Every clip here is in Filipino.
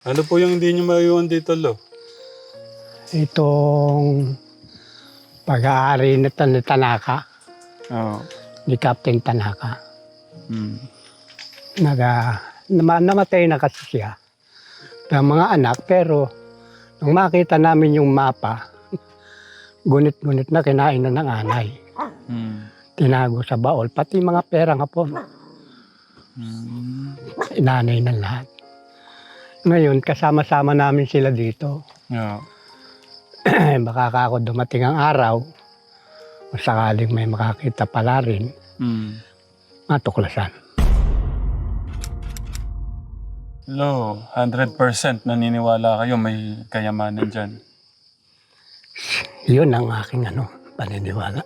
Ano po yung hindi nyo maiwan dito, Lo? Itong pag-aari na tan- ni Tanaka, Oo. ni Captain Tanaka. Mm. Naga, nama, namatay na kasi siya ng mga anak pero nung makita namin yung mapa, gunit-gunit na kinain na ng anay. Mm. Tinago sa baol, pati mga pera nga po, Mm. inanay na lahat. Ngayon, kasama-sama namin sila dito. Yeah. Baka ka ako dumating ang araw, sakaling may makakita pala rin, Mm. matuklasan. Lo, 100% naniniwala kayo may kayamanan dyan. Yun ang aking ano, paniniwala.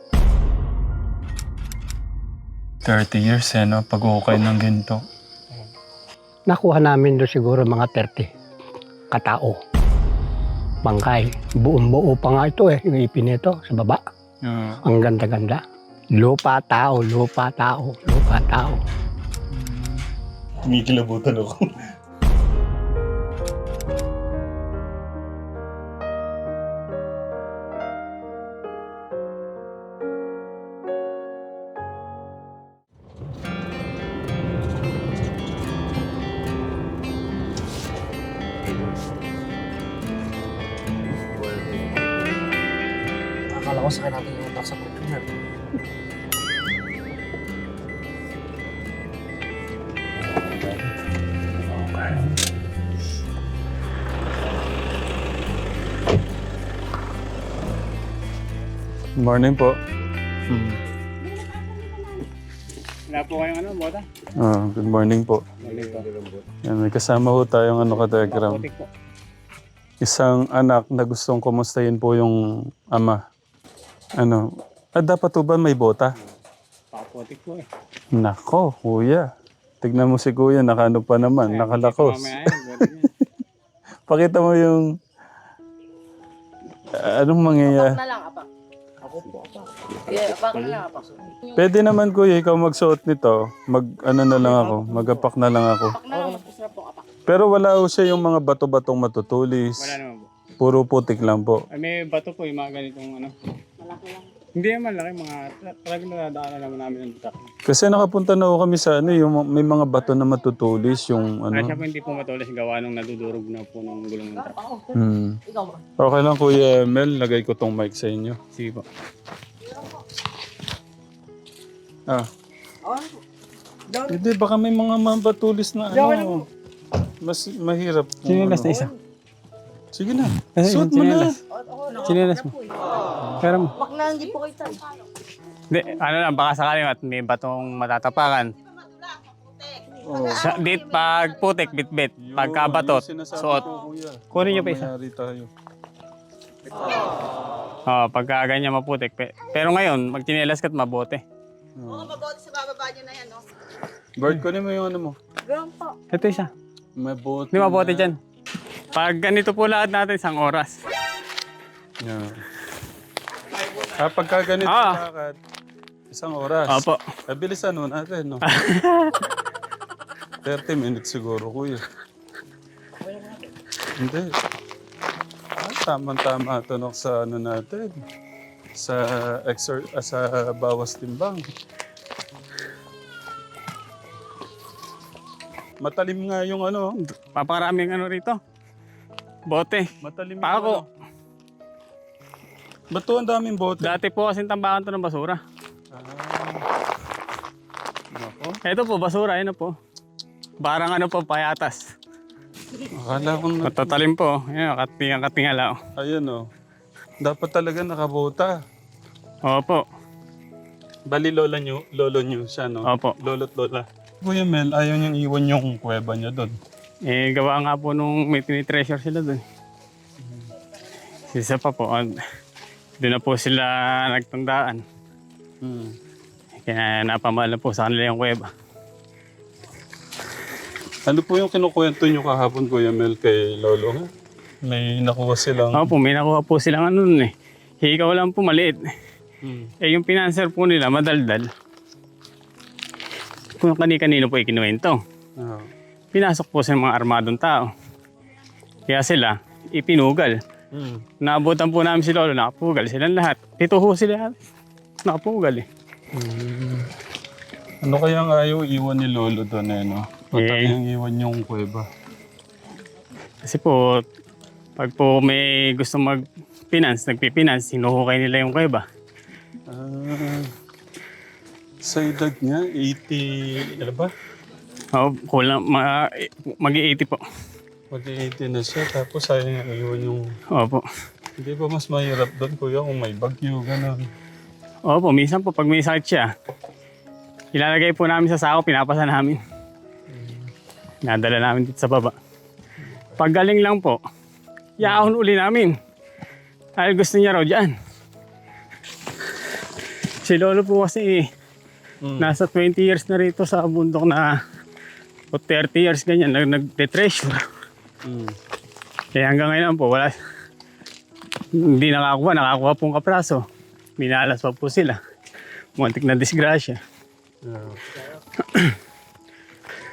30 years eh, no? Pag-ukay ng ginto. Nakuha namin doon siguro mga 30 katao. Bangkay. Buong buo pa nga ito eh, yung ipin nito sa baba. Yeah. Ang ganda-ganda. Lupa tao, lupa tao, lupa tao. Kumikilabutan ako. Morning po. Mm. Wala po kayong ano, bota? Ah, good morning po. Yan, may kasama po tayong ano ka-diagram. po. Isang anak na gustong kumustahin po yung ama. Ano, ah, dapat po ba may bota? Papotik po eh. Nako, kuya. Tignan mo si kuya, nakano pa naman, nakalakos. Pakita mo yung... Ah, anong mangyayari? na lang, apak. Ako po, apak. Yeah, apak na lang, apak. Pwede naman kuya, ikaw magsuot nito. Mag ano na lang ako, magapak na lang ako. Apak na lang, masarap po, apak. Pero wala ho siya yung mga bato-batong matutulis. Wala naman po. Puro putik lang po. Ay, may bato po yung mga ganitong ano. Malaki lang. Hindi naman laki, mga talagang nadadaanan naman namin ng truck. Kasi nakapunta na ho kami sa ano, yung may mga bato na matutulis, yung ano. po hindi po matulis gawa nung nadudurog na po ng gulong ng truck. Hmm. Okay lang kuya Mel, lagay ko tong mic sa inyo. Sige po. Ah. Hindi, baka may mga mabatulis na ano. Mas mahirap. Sinilas ano. na isa. Sige na. Kasi Suot mo na. Sinilas mo. Pero mo. Apak na, hindi po kayo tayo. Hindi, ano lang, baka sakaling at may batong matatapakan. Sa, dit, pag putik, bit-bit. Pagka batot, Yun yung sinasabi suot. Kunin niyo pa isa. mayari tayo. Oh, pagka ganyan maputik. Pe- Pero ngayon, magchinelas ka't mabote. Mga mabuti sa bababa nyo na yan, no? Bart, kunin mo yung ano mo. Ganun po. Ito isa. Mabuti. Hindi mabote na. dyan. Pag ganito po lahat natin, isang oras. Yeah. Ah, pagka ganito Ah. lakad, isang oras. Opo. Ah, bilisan mo natin, no? 30 minutes siguro, kuya. Hindi. Ah, tamang-tama ito no, sa ano natin. Sa exer ah, sa bawas timbang. Matalim nga yung ano. Paparaming ano rito. Bote. Matalim yung Pako. ano. Ba't to ang daming bote? Dati po kasing tambakan to ng basura. Ah. Nako. Ito po, basura. Ano po. Parang ano po, payatas. Akala ko na... Matatalim po. Ayan, katinga katingala. oh. Ayun oh. Dapat talaga nakabota. Opo. Bali lola nyo, lolo nyo siya no? Opo. Lolo't lola. Kuya Mel, ayaw niyang iwan yung kuweba niya doon. Eh, gawa nga po nung may tinitreasure sila doon. Isa pa po. ah, Doon na po sila nagtandaan. Hmm. Kaya napamahal na po sa kanila yung kuweba. Ano po yung kinukwento nyo kahapon Kuya Mel kay lolo? May nakuha silang... Opo, may nakuha po silang ano nun eh. Hikaw lang po maliit. Hmm. Eh, yung pinanser po nila, madaldal. Kung kani-kanino po ikinuwento. Ah. Pinasok po sa mga armadong tao. Kaya sila, ipinugal. Hmm. Naabutan po namin si Lolo, nakapugal silang lahat. Pito ho sila, nakapugal eh. Ano kayang ayaw iwan ni Lolo doon eh, no? Ba't Eh. yung iwan yung kuweba? Kasi po, pag po may gusto mag-finance, nagpipinance, sinuhukay nila yung kuweba. Ah, sa edad niya, 80, ano ba? Oo, kulang, ma, mag-80 po. Mag-80 na siya, tapos sayang nga iwan yung... Opo. Hindi ba mas mahirap doon, kuya, kung may bagyo, gano'n? Opo, minsan po pag may sakit siya, ilalagay po namin sa sako, pinapasa namin. Nadala namin dito sa baba. Pag galing lang po, yaahon uli namin. Dahil gusto niya raw dyan. Si Lolo po kasi Mm. nasa 20 years na rito sa bundok na o 30 years ganyan, nag nagte-treasure. Mm. Kaya hanggang ngayon po, wala, hindi nakakuha, nakakuha pong kapraso. Minalas pa po sila. Muntik na disgrasya. Yeah.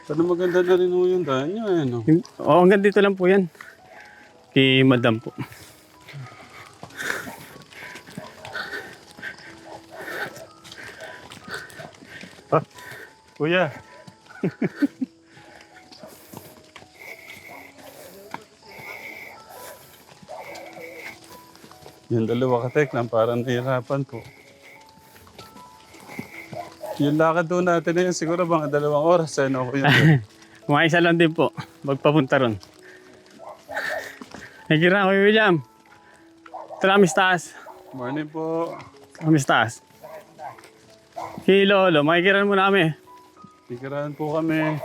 Pero maganda na rin ho yung daan niya, eh, no? Oo, hanggang dito lang po yan. Kay madam po. Kuya! yung dalawa ka tek lang, parang nahihirapan po. Yung lakad doon natin na yun, siguro mga dalawang oras, eh, no? Kuya? Mga isa lang din po. Magpapunta ron. Nagira ko William. Tara, Miss Taas. Morning po. Tara, Miss Taas. Kay Lolo, makikiran mo namin. Tigirahan po kami.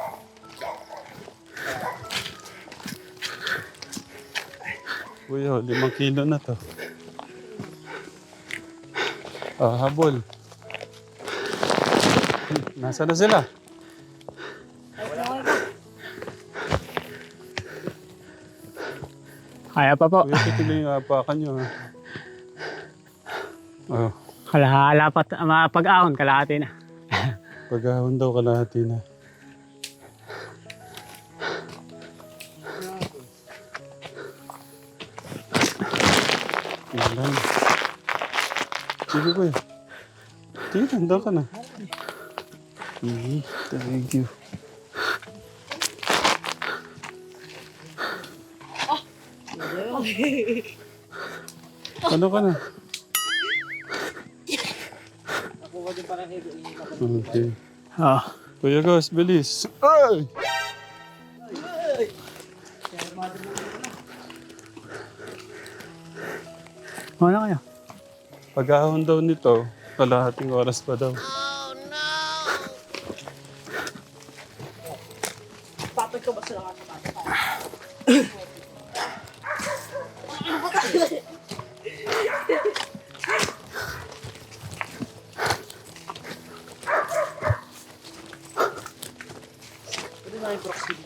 Kuya, limang kilo na to. Ah, habol. Nasaan na sila? Kaya pa po. Kuya, tutuloy yung apakan nyo. ha? Oh, Kalahala pa, mapag-ahon, kalahati na. pag-ahon daw kalahati na. Sige kuya. Sige, handa ka na. Mhm, Thank you. Ano ka na? Okay. Oo. Kuya Gus, bilis. Ay! Ano kayo? Pag-ahon daw nito, kalahating oras pa daw. Papay ko ba sila ka sa Pwede na yung proxy.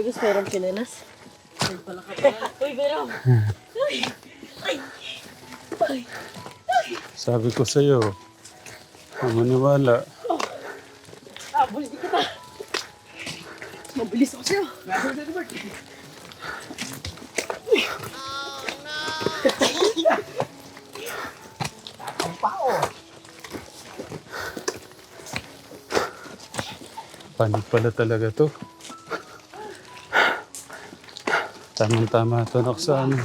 Tapos meron pinilas. Ay, pala ka pala. Uy, meron! Sabi ko sa'yo, ang maniwala. Ah, bulis kita! Mabilis ako sa'yo. Panig pala talaga to. Tamang-tama nak sa ano.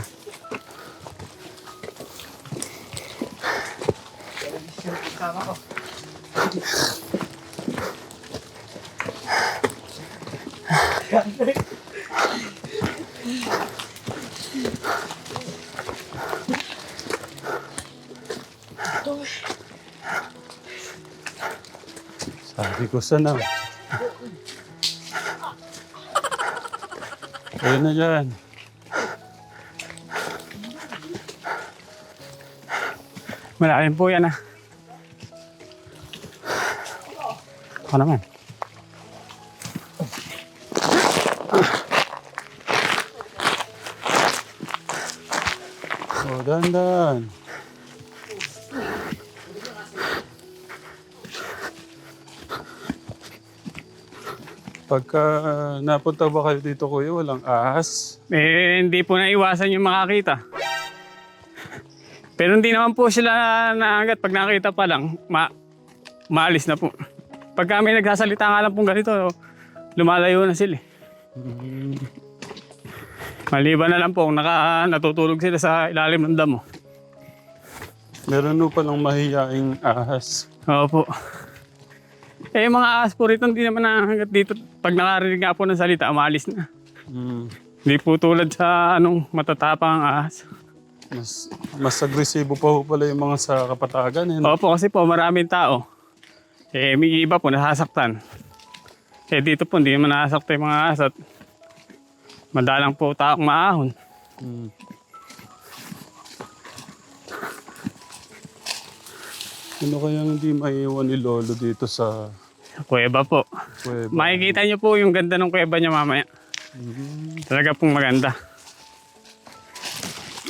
Sabi ko sana. Ayun na dyan. Malalim po yan ah. Ako naman. Oh, dahan-dahan. Pagka napunta ba kayo dito kuya, walang ahas? Eh, hindi po naiwasan yung makakita. Pero hindi naman po sila naangat. Pag nakita pa lang, ma maalis na po. Pag kami nagsasalita nga lang pong ganito, lumalayo na sila. Maliban na lang po, kung naka, natutulog sila sa ilalim ng damo. Meron po palang mahiyaing ahas. Opo. Eh, mga ahas po rito, hindi naman nakakagat dito. Pag nakarinig nga po ng salita, maalis na. Mm. Hindi po tulad sa anong matatapang ang ahas. Mas, mas agresibo pa po pala yung mga sa kapatagan. Eh? Opo, kasi po maraming tao. Eh, may iba po nasasaktan. Eh, dito po hindi naman nasasaktan yung mga ahas at madalang po taong maahon. Mm. Ano kayang hindi maiiwan ni Lolo dito sa Kuweba po. kuweba? Makikita niyo po yung ganda ng kuweba niya mamaya. Talaga pong maganda.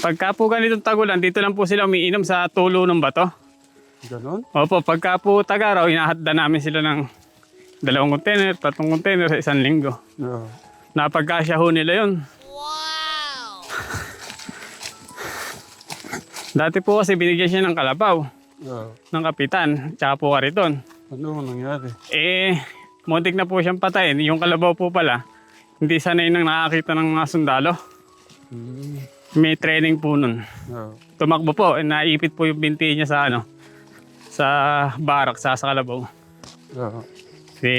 Pagka po ganitong tagulan, dito lang po sila umiinom sa tulo ng bato. Ganon? Opo, pagka po tagaraw, inahatda namin sila ng dalawang container, tatlong container sa isang linggo. Yeah. Napagkasya ho nila yun. Dati po kasi binigyan siya ng kalabaw Yeah. ng kapitan, tsaka po kariton. Ano ang nangyari? Eh, muntik na po siyang patayin. Yung kalabaw po pala, hindi sanay nang nakakita ng mga sundalo. Mm. May training po nun. Yeah. Tumakbo po, eh, naipit po yung binti niya sa ano, sa barak, sa, sa kalabaw. Yeah. Si,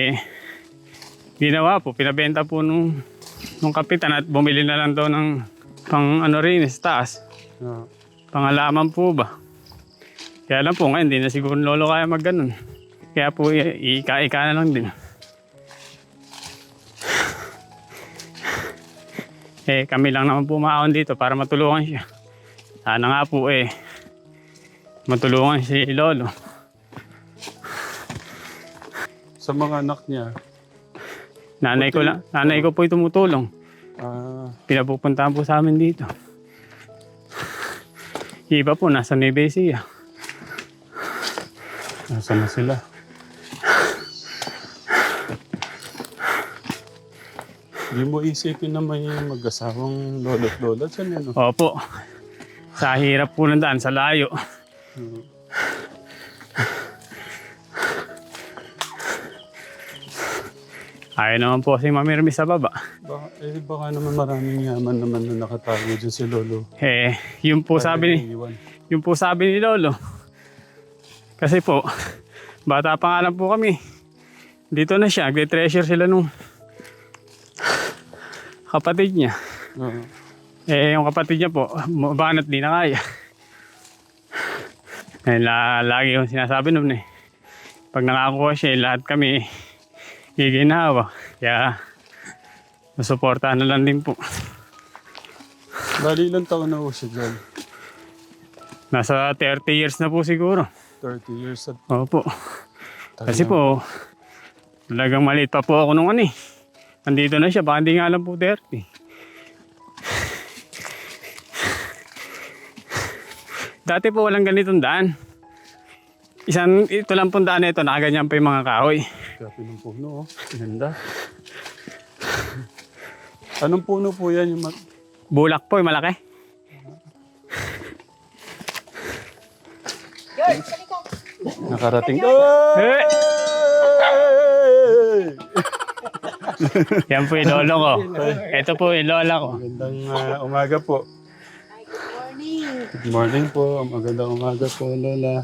ginawa po, pinabenta po nung, nung kapitan at bumili na lang daw ng pang ano rin, sa taas. Yeah. Pangalaman po ba? Kaya lang po ngayon, hindi na siguro lolo kaya mag ganun. Kaya po, ika-ika na lang din. Eh, kami lang naman po maahon dito para matulungan siya. Sana nga po eh, matulungan si lolo. Sa mga anak niya, Nanay ko lang, nanay ko po tumutulong. ah, Pinapupuntahan po sa amin dito. Iba po, nasa Nueva Ecija. nasa na sila? Hindi mo isipin na may mag-asawang lolo't lola dyan, ano? Opo. Sa hirap po ng daan, sa layo. Ayaw naman po si Mami Hermes sa baba. Baka, eh, baka naman maraming yaman naman na nakatago dyan si Lolo. Eh, yun po sabi ni, Iwan. yun po sabi ni Lolo. Kasi po, bata pa nga lang po kami. Dito na siya, nagde-treasure sila nung kapatid niya. Oo. Eh, yung kapatid niya po, banat di na kaya. Eh, la, lagi yung sinasabi nun eh. Pag nakakuha siya, eh, lahat kami giginawa. Kaya, masuportahan na lang din po. Bali ilang taon na po siya dyan? Nasa 30 years na po siguro. 30 years at Opo. Kasi po, talagang maliit pa po ako nung ano eh. Nandito na siya, baka hindi nga lang po 30. Dati po walang ganitong daan. Isang, ito lang pong daan na ito, nakaganyan pa yung mga kahoy. Grabe ng puno, oh. Ganda. Anong puno po yan? Yung ma- Bulak po, yung malaki. nakarating? Eh! Hey! Yan po yung lolo ko. Ito po yung lola ko. Magandang ah, umaga po. Good morning po. Magandang umaga po, Lola.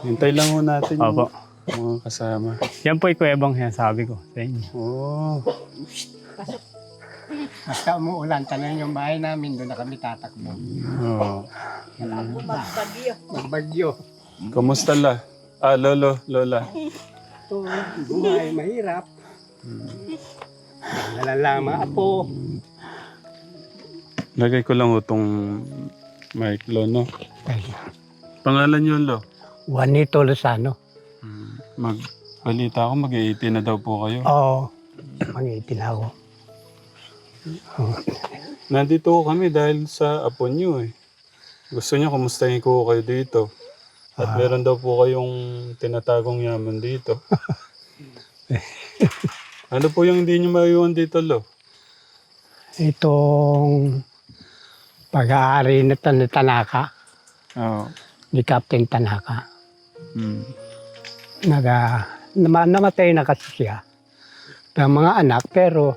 Hintay lang ho natin yung Opo. mga kasama. Yan po yung kuwebang sinasabi ko sa inyo. Oh, Basta umuulan, tanong yung bahay namin, doon na kami tatakbo. oh. Magbagyo. Kamusta la? Ah, Lolo, Lola. Ito, buhay, mahirap. Nalalama apo. Lagay ko lang itong mic, Lo, no? Pangalan yun, Lo? Juanito Lozano. Mag, Balita ko mag-18 na daw po kayo. Oo, mag-18 ako. Nandito ko kami dahil sa apo nyo eh. Gusto niya kumustahin ko kayo dito. At meron daw po kayong tinatagong yaman dito. ano po yung hindi nyo maiwan dito, Lo? Itong pag-aari ni Tan- Tanaka, Oo. ni Captain Tanaka, Mm. naga, nama, namatay na kasi siya. Ng mga anak, pero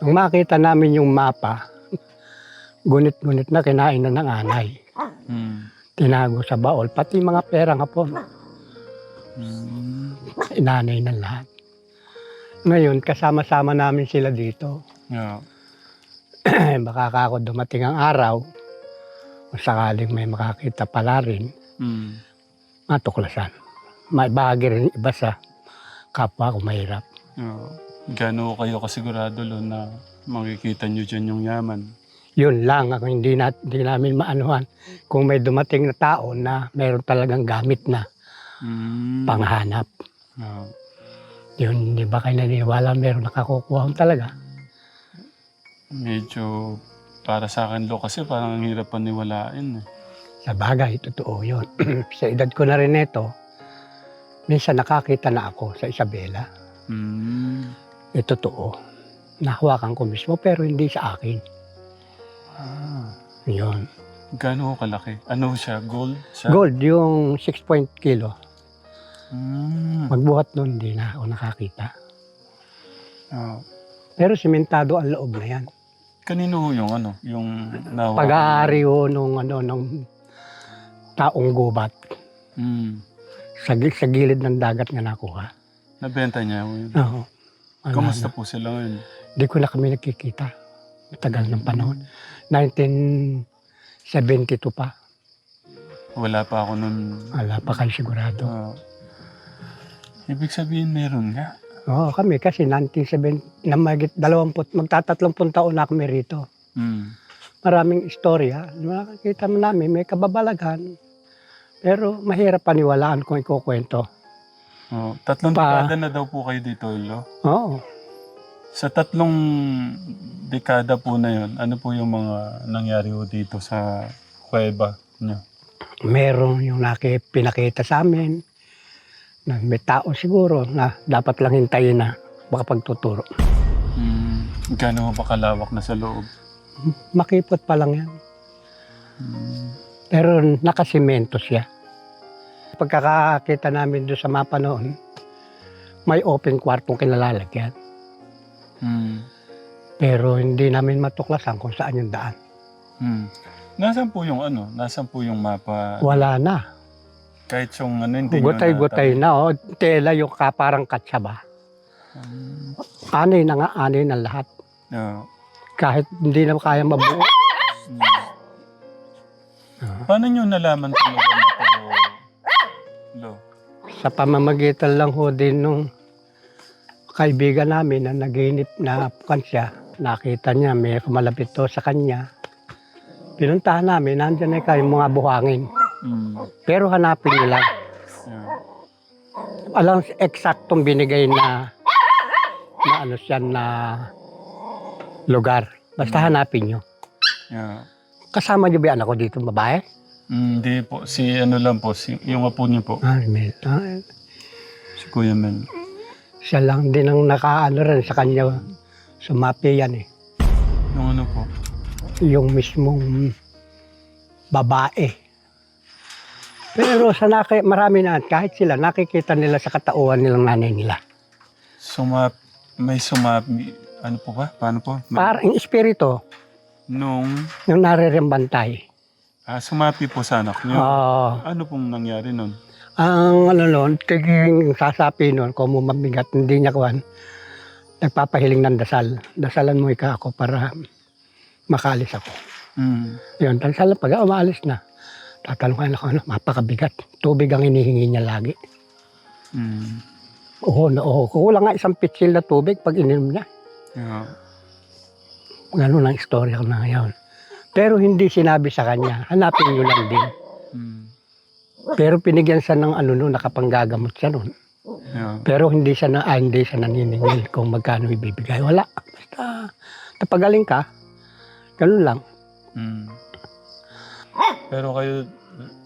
nung makita namin yung mapa, gunit-gunit na kinain na ng anay. Mm. Tinago sa baol, pati mga pera nga po, Mm. inanay na lahat. Ngayon, kasama-sama namin sila dito. Yeah. Baka ka ako dumating ang araw, kung sakaling may makakita pala rin, Mm. matuklasan. May bahagi rin iba sa kapwa ko mahirap. Oo. Gano'n kayo kasigurado, Lo, na makikita nyo dyan yung yaman? Yun lang ang hindi, na, hindi namin maanuhan. Kung may dumating na tao na mayroon talagang gamit na Mm. panghanap. Oo. Yun, di ba kayo naniniwala meron nakakukuha talaga? Medyo para sa akin, Lo, kasi parang ang hirap paniwalain eh. Sa bagay, totoo yun. sa edad ko na rin ito, minsan nakakita na ako sa Isabela. Mm. Eh, totoo. Nahawakan ko mismo pero hindi sa akin. Ah. Yun. Gano'n kalaki? Ano siya? Gold? Siya? Gold, yung 6 point kilo. Mm. Magbuhat nun, hindi na ako nakakita. Oo. Pero simentado ang loob na yan. Kanino ho yung ano? Yung nawa? Pag-aari ho nung, ano, nung taong gubat Mm. sa, gi- sa gilid ng dagat nga nakuha. Nabenta niya ho yun. Oo. Wala Kamusta na. po sila ngayon? Di ko na kami nakikita. Matagal ng panahon. 1972 pa. Wala pa ako nun. Wala pa kayo sigurado. Oo. Ibig sabihin meron nga. Oo, kami kasi 1970, na magit 20, magtatatlong taon na kami rito. Mm. Maraming istorya. Makikita mo namin, may kababalaghan. Pero mahirap paniwalaan kung ikukwento. Oo. Tatlong Pa- dekada na daw po kayo dito, Lo. Oo. Sa tatlong dekada po na yun, ano po yung mga nangyari ho dito sa kuweba niyo? Meron yung naki, pinakita sa amin na may tao siguro na dapat lang hintayin na baka pagtuturo. Mm. Gano'n ba kalawak na sa loob? Makipot pa lang yan. Mm. Pero nakasimento siya. Pagkakakita namin doon sa mapa noon, may open kwartong kinalalagyan. Mm. Pero hindi namin matuklasan kung saan yung daan. Mm. Nasaan po yung ano? Nasaan po yung mapa? Wala na. Kahit yung ano, hindi nyo Gutay-gutay na. Oh. Tela yung ka, parang katsaba. Mm. Anay na nga, anay na lahat. Yeah. Kahit hindi na kaya mabuo. Mm. Paano nyo nalaman kung to, Lo? Sa pamamagitan lang ho din nung kaibigan namin na naginip na kan siya. Nakita niya, may kumalapit to sa kanya. Pinuntahan namin, nandyan na kayo mga buhangin. Mm. Pero hanapin niyo lang. Yeah. Alam eksaktong binigay na na ano siya na lugar. Basta hanapin niyo. Yeah. Kasama niyo ba yung anak ko dito, babae? Mm, Hindi po. Si ano lang po. Si, yung apo niyo po. Ah, may, ah, Si Kuya Mel. siya lang din ang nakaano rin sa kanya. Sumapi yan eh. Yung ano po. Yung mismong babae. Pero sa naki, marami na, kahit sila, nakikita nila sa katauhan nilang nanay nila. Sumap, may sumap, ano po ba? Paano po? May- Parang espiritu, Nung, yung narirembantay. ah, sumapi po sa anak niyo. Oo. ano pong nangyari nun? Ang ano nun, tiging sasapi nun, kung mo mabigat, hindi niya kuhan, nagpapahiling ng dasal. Dasalan mo ika ako para makalis ako. Mm. Yun, dasalan pag umaalis na. Tatanungan ako, ano, mapakabigat. Tubig ang hinihingi niya lagi. Mm. Oo na oo. Kukulang nga isang pitsil na tubig pag ininom niya. Yeah. Ganun ang istorya ko na ngayon. Pero hindi sinabi sa kanya, hanapin niyo lang din. Mm. Pero pinigyan siya ng ano nun, nakapanggagamot siya nun. Yeah. Pero hindi siya na ah, hindi siya naniningil kung magkano ibibigay. Wala. Basta napagaling ka, ganun lang. Mm. Pero kayo,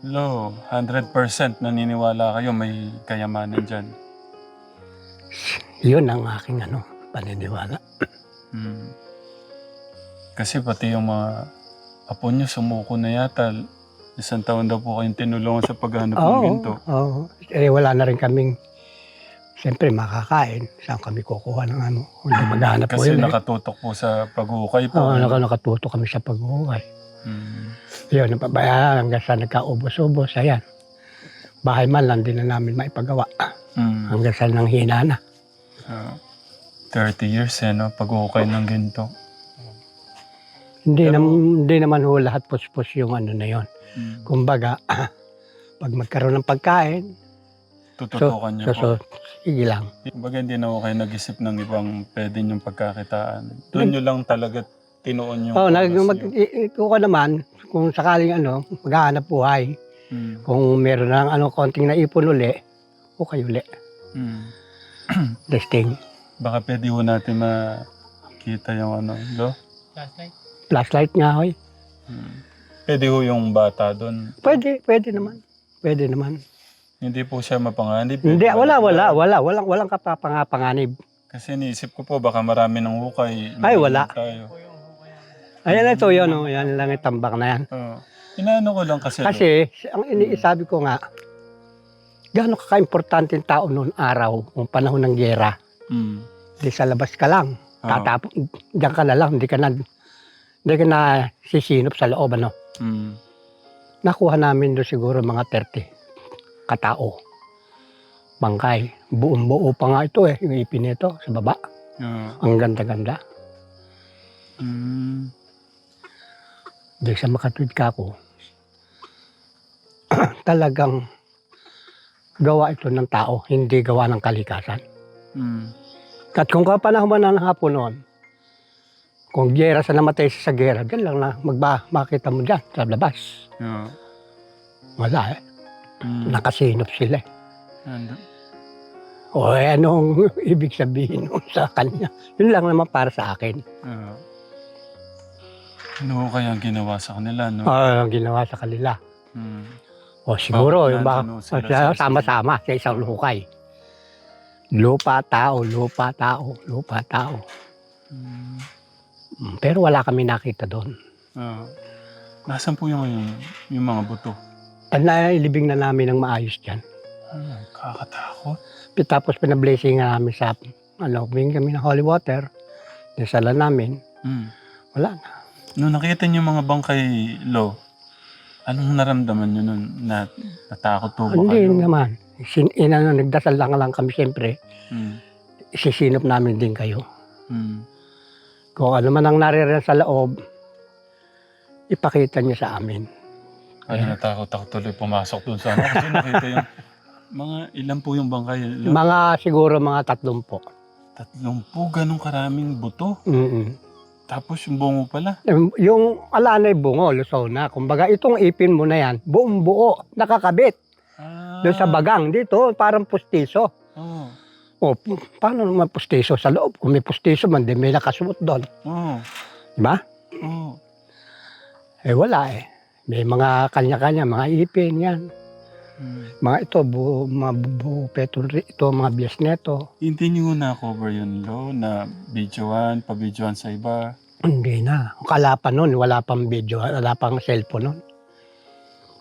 Lo, 100% naniniwala kayo may kayamanan dyan. Yun ang aking ano, paniniwala. Mm. Kasi pati yung mga apo nyo sumuko na yata. Isang taon daw po kayong tinulungan sa paghanap ng ginto. oo. Eh, wala na rin kaming, siyempre makakain. Saan kami kukuha ng ano? Kung maghanap po Kasi yun. eh. nakatutok po sa pag-uukay po. Oo, naka, nakatuto kami sa pag-uukay. Mm. Yun, napabayaan hanggang sa nagkaubos-ubos. Ayan. Bahay man lang, din na namin maipagawa. Mm. Hanggang sa nang hina na. Ah, 30 years eh, no? Pag-uukay ng ginto. Hindi, Pero- nam, hindi naman ho lahat puspos yung ano na yon. Mm. Kumbaga, pag magkaroon ng pagkain, so, Tututukan niyo so, po. so, sige lang. Kumbaga hindi na ako kayo nag-isip ng ibang pwede niyong pagkakitaan. Doon niyo lang talaga tinuon yung Oh, nag, oras mag, niyo. i- i- ko naman, kung sakaling ano, maghahanap buhay, Mm. kung meron ng ano, konting naipon uli, okay uli. Mm. Testing. Baka pwede ho natin makita yung ano, lo? Flashlight nga, hoy. Mm. Pwede ho yung bata doon. Pwede, pwede naman. Pwede naman. Hindi po siya mapanganib. Hindi, Pwede wala, ba- wala, wala. Walang, walang kapapanganib. Kasi niisip ko po, baka marami ng hukay. Ay, wala. Tayo. Ayan ito, yun, oh, yan lang yung tambak na yan. Oo. Inaano ko lang kasi. Kasi, ang iniisabi ko nga, gaano ka-importante yung tao noon araw, kung panahon ng gera. Mm. Di sa labas ka lang. Oo. Tatap, diyan ka na lang, hindi ka na, hindi ka na sisinop sa loob, ano. Mm. Nakuha namin doon siguro mga 30 katao. Bangkay. Buong buo pa nga ito eh, yung ipin nito sa baba. Oo. Ang ganda-ganda. Mm. Di sa makatwid ka ako, talagang gawa ito ng tao, hindi gawa ng kalikasan. Mm. At kung kapanahon man ng hapon noon, kung gera sa namatay sa gera, dyan lang na magba, makita mo dyan sa labas. Oo. Wala eh. Mm. Nakasinop sila eh. Ano? O eh, anong ibig sabihin nun sa kanya? Yun lang naman para sa akin. Oo. Ano ho kaya ang ginawa sa kanila, no? Ah, ang ginawa sa kanila. Mm. O siguro, Bakit yung baka nandun sila sa- sama-sama sa isang lukay. Lupa, tao, lupa, tao, lupa, tao. Mm. Mm, Pero wala kami nakita doon. Oo. Nasaan po yung, yung, yung mga buto? At nailibing na namin ng maayos dyan. Hmm, kakatakot. Pi- Tapos pinablessing nga namin sa, ano, humingi kami ng holy water. Nasala namin. Mm. Wala na. Nung nakita niyo mga bangkay, Lo, anong naramdaman niyo nun? Na, natakot po ba Hindi kayo? naman. Sin, inano, nagdasal lang lang kami siyempre. Mm. Isisinop namin din kayo. Mm. Kung ano man ang naririyan sa loob, ipakita niyo sa amin. Ay, natakot ako tuloy pumasok dun sa ano. Kasi nakita yung mga ilan po yung bangkay, Lo? Mga siguro mga tatlong po. Tatlong po, ganong karaming buto. Mm-mm. Tapos yung bungo pala. Yung alanay bungo, lusaw na. Kumbaga, itong ipin mo na yan, buong buo, nakakabit. Ah. Doon sa bagang, dito, parang pustiso. Oo. O, p- paano naman pustiso sa loob? Kung may pustiso man, di may nakasuot doon. Oo. Diba? Oo. Eh, wala eh. May mga kanya-kanya, mga ipin yan. Mm. Mga ito, buo, mga buo peton, ito, mga bias neto. Hindi niyo na-cover yun, Lo, na videoan, pa-videoan sa iba. Hindi na. Kala pa nun, wala pang video, wala pang cellphone nun.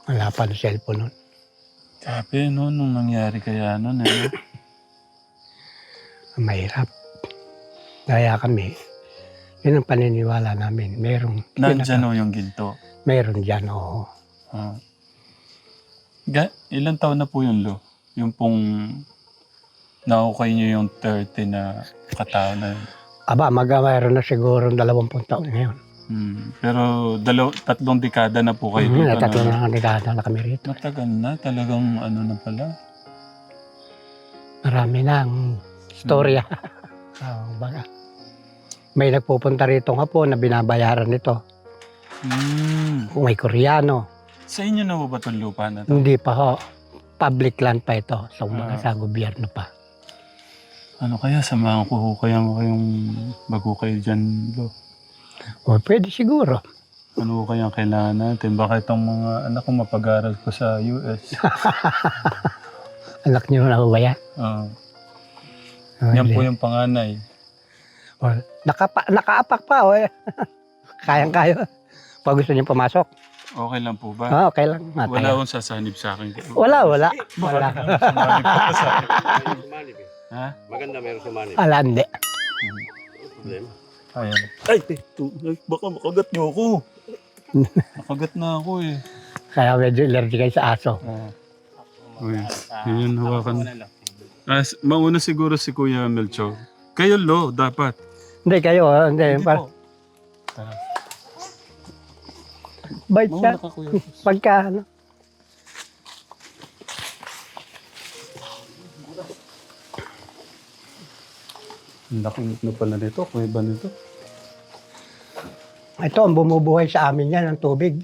Wala pang cellphone nun. Grabe, no, nung nangyari kaya nun, eh. Mahirap. Kaya kami, yun ang paniniwala namin. Merong, Nandyan o yung ginto. meron dyan, oo. Ah. Ga, ilan taon na po yun, Lo? Yung pong naukay niyo yung 30 na katao na yun. Aba, mag mayroon na siguro 20 taon ngayon. Hmm. Pero dalaw, tatlong dekada na po kayo Mm, dito tatlo na. na dekada na kami rito. Matagal na, talagang ano na pala. Marami na ang storya. Oo, baga. May nagpupunta rito nga po na binabayaran nito. Hmm. Kung may Koreano. Sa inyo na po ba itong lupa na to? Hindi pa ho. public land pa ito. So, mga Ah. sa gobyerno pa. Ano kaya, samahan ko ho kaya mo kayong bago kayo dyan, Lo. O, pwede siguro. Ano ho kaya ang kailangan natin? Baka itong mga anak ko mapag-aral ko sa US. Anak niyo na ba yan? Oo. O, yan hindi. po yung panganay. O, nakapa, nakaapak pa. O, eh. Kayang-kaya. Pag gusto niyo pumasok. Okay lang po ba? Ah, okay lang. Matay. Wala akong sasanib sa akin. Wala, wala. Wala. Sumanib pa sa akin. Sumanib. Ha? Maganda meron sumanib. Wala, hindi. Problema. Ayan. Ay, baka makagat niyo ako. Nakagat na ako eh. Kaya medyo allergic kayo sa aso. Oo. Uy, yun hawakan. Ah, s- mauna siguro si Kuya Melcho. Kayo, Lo, dapat. Hindi kayo, ah, hindi. Hindi po. Tara. Bait siya. Mauna ka, Kuya. Pagka, ano. Ang laki na pala nito. Kuya ba nito? Ito, ang bumubuhay sa amin yan, ang tubig.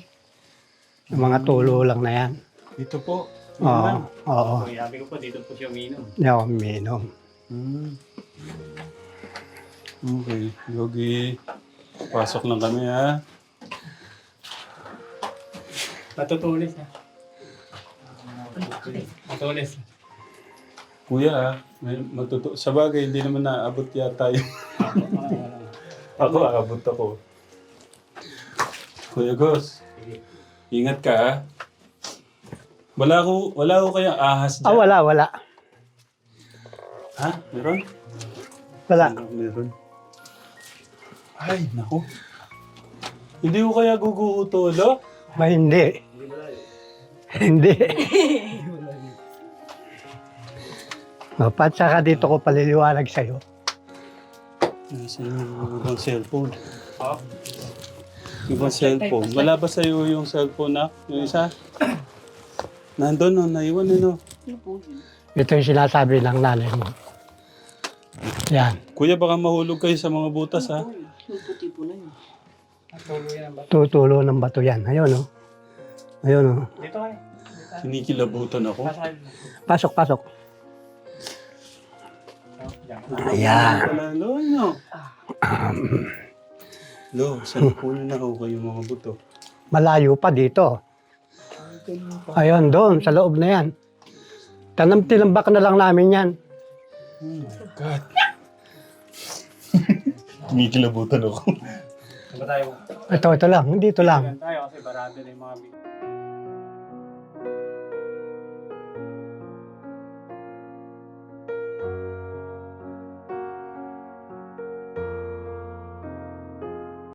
Yung mga tulo lang na yan. Dito po. Oo, oo. Sabi ko po, dito po siya uminom. Hindi ako minom. Hmm. Okay. Yogi. Pasok lang kami ha. Matutulis na. Matutulis. Kuya ah, may matuto. Sa bagay, hindi naman naabot yata yun. ako, aabot ako. Kuya Gos, ingat ka ah. Wala ko, wala ko kayang ahas Ah, dyan. wala, wala. Ha? Meron? Wala. Ano, meron. Ay, naku. Hindi ko kaya guguutulo? Ba, hindi. hindi. O, pat saka dito ko paliliwanag sa'yo. Nasaan yung ibang cellphone? Ibang cellphone. Wala ba sa'yo yung cellphone na? Yung isa? Nandun no, naiwan eh no. Ito yung sinasabi ng nanay mo. Yan. Kuya, baka mahulog kayo sa mga butas ha. Tutulo ng bato yan. Ayun, oh. Ayun, oh. Dito kayo. Kinikilabutan ako. Pasok, pasok. Ayan. Wala, lo, no. Lo, saan po na ako kayo mga buto? Malayo pa dito. Ayun, doon, sa loob na yan. Tanam tinambak na lang namin yan. Oh my God. Kinikilabutan ako. Saan ba tayo? Ito, ito lang, dito lang. Tayo kasi barado na yung mga